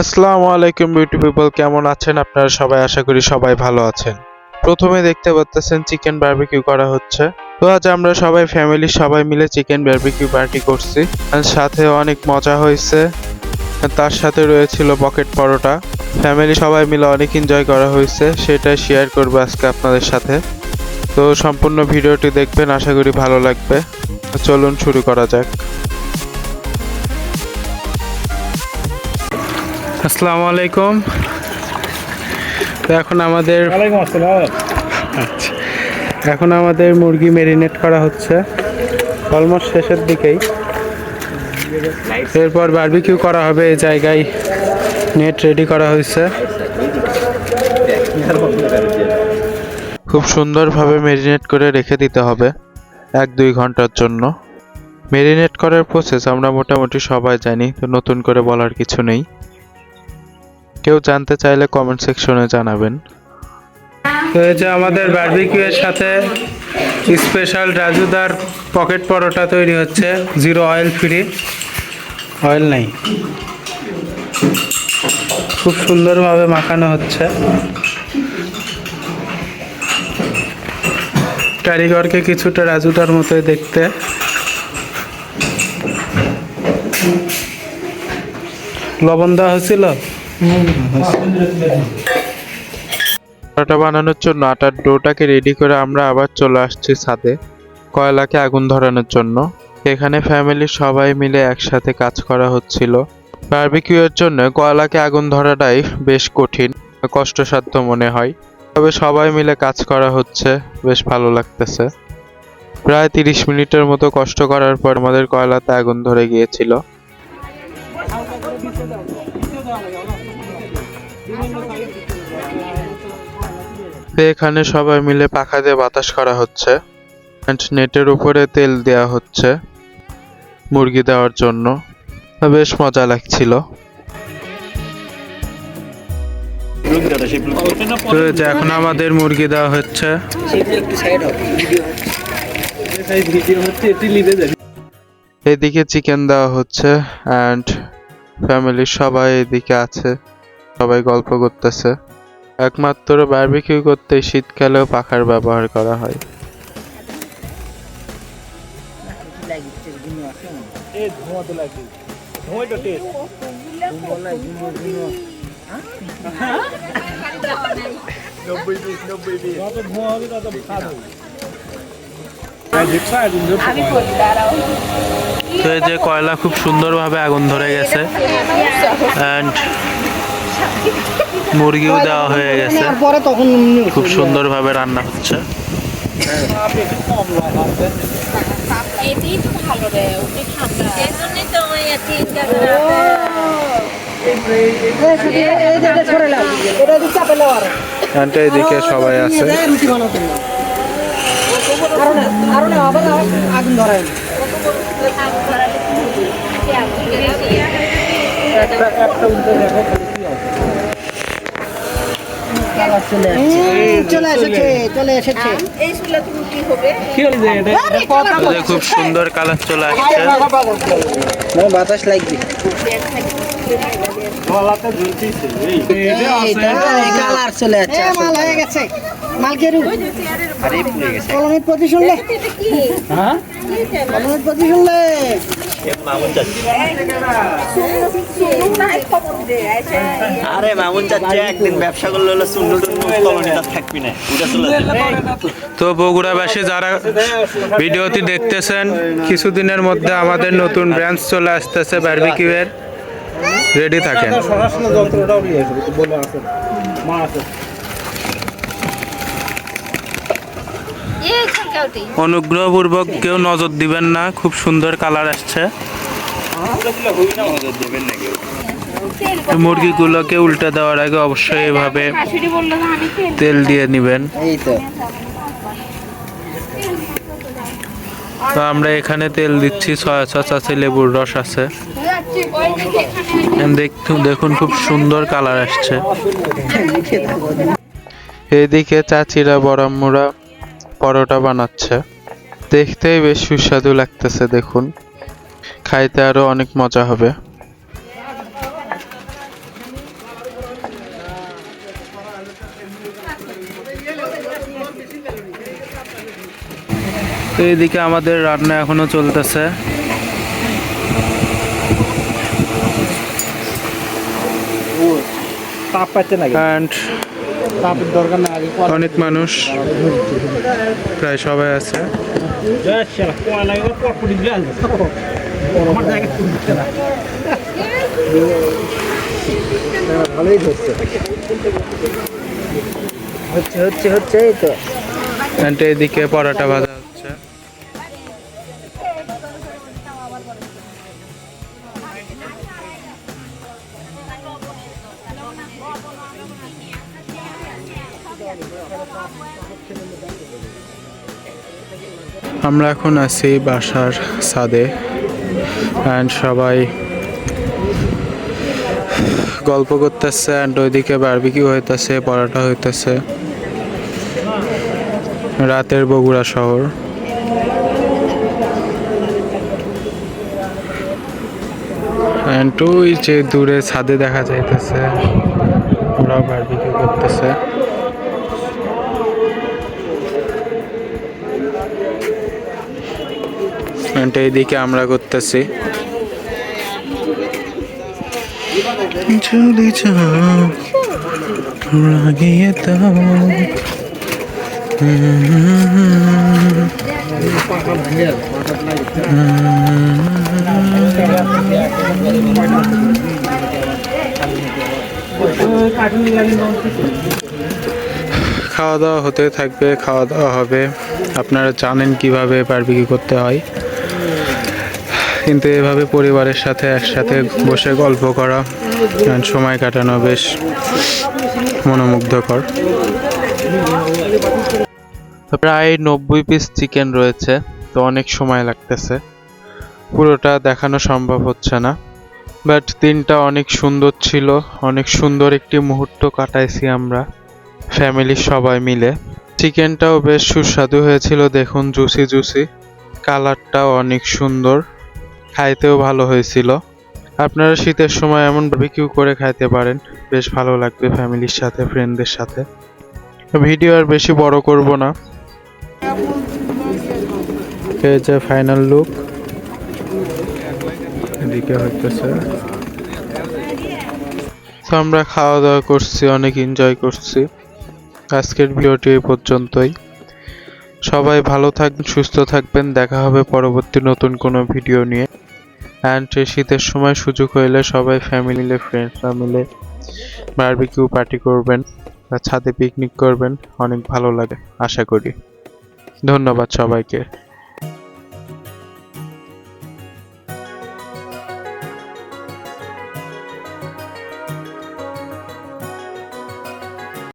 আসসালামু আলাইকুম beauty people কেমন আছেন আপনারা সবাই? আশা করি সবাই ভালো আছেন। প্রথমে দেখতে পাচ্ছেন চিকেন বারবিকিউ করা হচ্ছে। তো আজ আমরা সবাই ফ্যামিলি সবাই মিলে চিকেন বারবিকিউ পার্টি করছি। আর সাথে অনেক মজা হয়েছে। তার সাথে রয়েছিল পকেট পরোটা। ফ্যামিলি সবাই মিলে অনেক এনজয় করা হয়েছে। সেটা শেয়ার করব আজকে আপনাদের সাথে। তো সম্পূর্ণ ভিডিওটি দেখবেন, আশা করি ভালো লাগবে। চলুন শুরু করা যাক। আসসালামু আলাইকুম। তো এখন আমাদের আচ্ছা। এখন আমাদের মুরগি মেরিনেট করা হচ্ছে। অলমোস্ট শেষের দিকেই। এরপর বারবিকিউ করা হবে এই জায়গায়। নেট রেডি করা হয়েছে। খুব সুন্দরভাবে মেরিনেট করে রেখে দিতে হবে এক দুই ঘণ্টার জন্য। মেরিনেট করার প্রসেস আমরা মোটামুটি সবাই জানি তো নতুন করে বলার কিছু নেই। কেউ জানতে চাইলে কমেন্ট সেকশনে জানাবেন। যে আমাদের বারবিকিউ এর সাথে স্পেশাল রাজুদার পকেট পরোটা তৈরি হচ্ছে জিরো অয়েল ফ্রি অয়েল নাই। খুব সুন্দরভাবে মাখানো হচ্ছে। কারিগরকে কিছুটা রাজুদার মতোই দেখতে। লবণ দেওয়া হয়েছিল? পরোটা বানানোর জন্য আটার ডোটাকে রেডি করে আমরা আবার চলে আসছি ছাদে, কয়লাকে আগুন ধরানোর জন্য। এখানে ফ্যামিলির সবাই মিলে একসাথে কাজ করা হচ্ছিল। বারবিকিউ এর জন্য কয়লাকে আগুন ধরাটাই বেশ কঠিন, কষ্টসাধ্য মনে হয়। তবে সবাই মিলে কাজ করা হচ্ছে, বেশ ভালো লাগতেছে। প্রায় তিরিশ মিনিটের মতো কষ্ট করার পর আমাদের কয়লাতে আগুন ধরে গিয়েছিল। তো এখানে সবাই মিলে পাখা দিয়ে বাতাস করা হচ্ছে And নেটের উপরে তেল দেওয়া হচ্ছে মুরগি দেওয়ার জন্য। বেশ মজা লাগছিল। এখন আমাদের মুরগি দেওয়া হচ্ছে। এদিকে চিকেন দেওয়া হচ্ছে অ্যান্ড ফ্যামিলির সবাই এদিকে আছে, সবাই গল্প করতেছে। একমাত্র বারবিকিউ করতে শীতকালেও পাখার ব্যবহার করা হয়। তো এই যে কয়লা খুব সুন্দরভাবে আগুন ধরে গেছে। অ্যান্ড মুরগিও দেওয়া হয়ে গেছে। পরে তখন খুব সুন্দরভাবে রান্না হচ্ছে। এদিকে সবাই আছে। আগুন ধরায়। চলে এসেছে চলে এসেছে এই শুলে তুমি কি হবে কি হলো যে এটা তো যে খুব সুন্দর কালার চলে আসছে। বাতাস লাগবে। কালার চলে যাচ্ছে মাল হয়ে গেছে। মাল কে রু আরে পুড়ে গেছে। কলমের প্রতি শুনলে? হ্যাঁ? কলমের প্রতি শুনলে? আরে মামুন একদিন ব্যবসা করলে হলো থাকবি না তো বগুড়াবাসী যারা ভিডিওটি দেখতেছেন, কিছুদিনের মধ্যে আমাদের নতুন ব্রাঞ্চ চলে আসতেছে বারবিকিউ এর রেডি থাকেন। যন্ত্রটাও বলো মা আছে এই খাকাউটি অনুগ্রহপূর্বক কেউ নজর দিবেন না খুব সুন্দর কালার আসছে। মুরগিগুলোকে উল্টে দেওয়ার আগে অবশ্যই এভাবে তেল দিয়ে নেবেন। তো। তো আমরা এখানে তেল দিচ্ছি সয়া সস আছে লেবুর রস আছে। দেখুন দেখুন খুব সুন্দর কালার আসছে। এদিকে চাচিরা বড়াম্মুরা পরোটা বানাচ্ছে। দেখতেই বেশ সুস্বাদু লাগতেছে দেখুন। খাইতে আরও অনেক মজা হবে। তো এদিকে আমাদের রান্না এখনও চলতেছে। পাচ্ছে না অনেক মানুষ প্রায় সবাই আছে। ভালোই হচ্ছে। হচ্ছে হচ্ছে এই তো। এইদিকে পরোটা ভাজা হচ্ছে। আমরা এখন আছি বাসার ছাদে অ্যান্ড সবাই গল্প করতেছে অ্যান্ড ওইদিকে বারবিকিউ হইতেছে, পরোটা হইতেছে। রাতের বগুড়া শহর। অ্যান্ড ওই যে দূরে ছাদে দেখা যাইতেছে ওরা বারবিকিউ করতেছে। অ্যান্ড এদিকে আমরা করতেছি। যদি যাও রাগিয়ে দাও। খাওয়া দাওয়া হতে থাকবে খাওয়া দাওয়া হবে। আপনারা জানেন কীভাবে বারবিকি করতে হয়। কিন্তু এভাবে পরিবারের সাথে একসাথে বসে গল্প করা সময় কাটানো বেশ মনোমুগ্ধকর। প্রায় নব্বই পিস চিকেন রয়েছে, তো অনেক সময় লাগতেছে। পুরোটা দেখানো সম্ভব হচ্ছে না বাট দিনটা অনেক সুন্দর ছিল, অনেক সুন্দর একটি মুহূর্ত কাটাইছি আমরা ফ্যামিলির সবাই মিলে। চিকেনটাও বেশ সুস্বাদু হয়েছিল, দেখুন জুসি জুসি কালারটাও অনেক সুন্দর। খাইতেও ভালো হয়েছিল। আপনারা শীতের সময় এমন বারবিকিউ করে খাইতে পারেন। বেশ ভালো লাগবে ফ্যামিলির সাথে ফ্রেন্ডদের সাথে। ভিডিও আর বেশি বড় করব না। যে ফাইনাল লুক এদিকে হইতেছে। তো আমরা খাওয়া দাওয়া করছি, অনেক এনজয় করছি। আজকের ভিডিওটি এই পর্যন্তই। সবাই ভালো থাকবেন সুস্থ থাকবেন। দেখা হবে পরবর্তী নতুন কোনো ভিডিও নিয়ে। অ্যান্ড শীতের সময় সুযোগ হইলে সবাই ফ্যামিলি মিলে ফ্রেন্ডসরা মিলে বারবিকিউ পার্টি করবেন বা ছাদে পিকনিক করবেন। অনেক ভালো লাগে, আশা করি। ধন্যবাদ সবাইকে।